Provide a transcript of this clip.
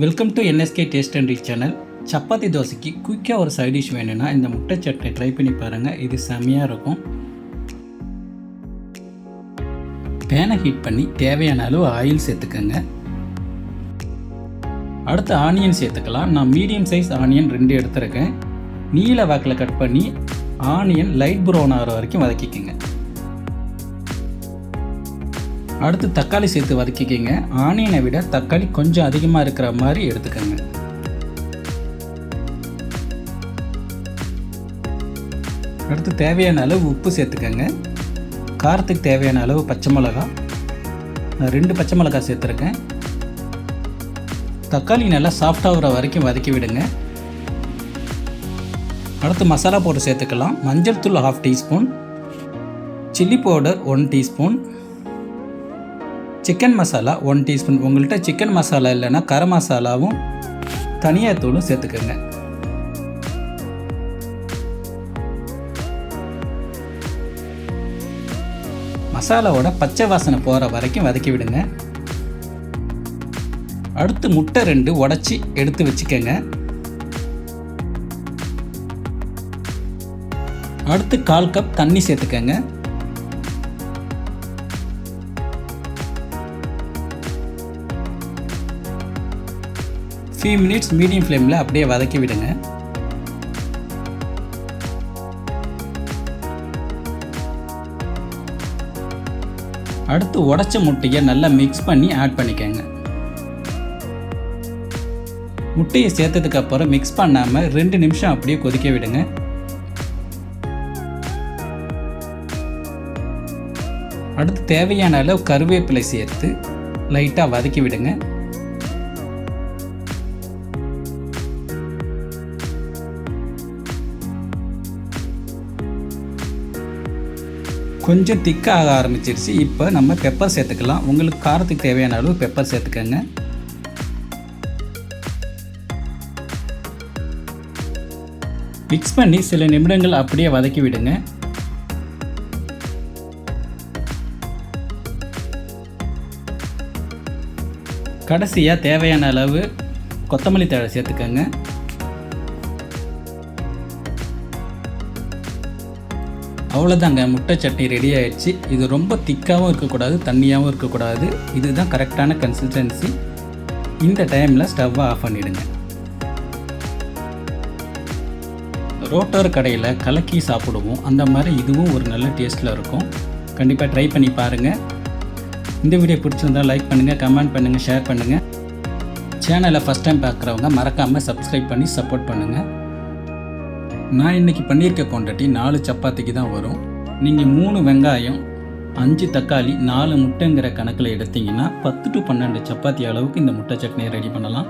Welcome to NSK taste and rich channel chapati தோசைக்கு குயிக்காக ஒரு சைட் டிஷ் வேணும்னா இந்த முட்டை சட்னி ட்ரை பண்ணி பாருங்கள் இது செம்மையாக இருக்கும். பேனை ஹீட் பண்ணி தேவையான அளவு ஆயில் சேர்த்துக்கோங்க. அடுத்து ஆனியன் சேர்த்துக்கலாம். நான் மீடியம் சைஸ் ஆனியன் ரெண்டு எடுத்துருக்கேன். நீல வாக்கில் கட் பண்ணி ஆனியன் லைட் ப்ரௌன் ஆகிற வரைக்கும் வதக்கிக்கோங்க. அடுத்து தக்காளி சேர்த்து வதக்கிக்கிங்க. ஆனியனை விட தக்காளி கொஞ்சம் அதிகமாக இருக்கிற மாதிரி எடுத்துக்கோங்க. அடுத்து தேவையான அளவு உப்பு சேர்த்துக்கோங்க. காரத்துக்கு தேவையான அளவு பச்சை மிளகா. நான் ரெண்டு பச்சை மிளகாய் சேர்த்துருக்கேன். தக்காளி நல்லா சாஃப்டாகிற வரைக்கும் வதக்கி விடுங்க. அடுத்து மசாலா பவுடர் சேர்த்துக்கலாம். மஞ்சள் தூள் half teaspoon. Chilli powder one teaspoon. Chicken masala one teaspoon உங்கள்கிட்ட சிக்கன் மசாலா இல்லைன்னா கரம் மசாலாவும் தனியாக தூளும் சேர்த்துக்கோங்க. மசாலாவோட பச்சை வாசனை போகிற வரைக்கும் வதக்கி விடுங்க. அடுத்து முட்டை ரெண்டு உடச்சி எடுத்து வச்சுக்கோங்க. அடுத்து கால் கப் தண்ணி சேர்த்துக்கோங்க. ஃபியூ மினிட்ஸ் மீடியம் ஃப்ளேமில் அப்படியே வதக்கி விடுங்க. அடுத்து உடச்ச முட்டையை நல்லா மிக்ஸ் பண்ணி ஆட் பண்ணிக்கோங்க. முட்டையை சேர்த்ததுக்கப்புறம் மிக்ஸ் பண்ணாமல் ரெண்டு நிமிஷம் அப்படியே கொதிக்க விடுங்க. அடுத்து தேவையான அளவு கருவேப்பிலை சேர்த்து லைட்டாக வதக்கி விடுங்க. கொஞ்சம் திக்காக ஆரம்பிச்சிருச்சு. இப்போ நம்ம பெப்பர் சேர்த்துக்கலாம். உங்களுக்கு காரத்துக்கு தேவையான அளவு பெப்பர் சேர்த்துக்கோங்க. மிக்ஸ் பண்ணி சில நிமிடங்கள் அப்படியே வதக்கி விடுங்க. கடைசியாக தேவையான அளவு கொத்தமல்லி தழை சேர்த்துக்கோங்க. அவ்வளோதாங்க முட்டை சட்னி ரெடி ஆயிடுச்சு. இது ரொம்ப திக்காகவும் இருக்கக்கூடாது தண்ணியாகவும் இருக்கக்கூடாது. இதுதான் கரெக்டான கன்சிஸ்டன்சி இந்த டைமில் ஸ்டவ்வை ஆஃப் பண்ணிவிடுங்க ரோட்டர் கடையில் கலக்கி சாப்பிடுவோம். அந்த மாதிரி இதுவும் ஒரு நல்ல டேஸ்ட்டில் இருக்கும். கண்டிப்பாக ட்ரை பண்ணி பாருங்கள் இந்த வீடியோ பிடிச்சிருந்தால் லைக் பண்ணுங்கள் கமெண்ட் பண்ணுங்கள் ஷேர் பண்ணுங்கள் சேனலை ஃபஸ்ட் டைம் பார்க்குறவங்க மறக்காமல் சப்ஸ்கிரைப் பண்ணி சப்போர்ட் பண்ணுங்கள் நான் இன்றைக்கி பண்ணியிருக்க குவான்டிட்டி நாலு சப்பாத்திக்கு தான் வரும். நீங்கள் மூணு வெங்காயம் அஞ்சு தக்காளி நாலு முட்டைங்கிற கணக்கில் எடுத்தீங்கன்னா பத்து டு பன்னெண்டு சப்பாத்தி அளவுக்கு இந்த முட்டை சட்னியை ரெடி பண்ணலாம்.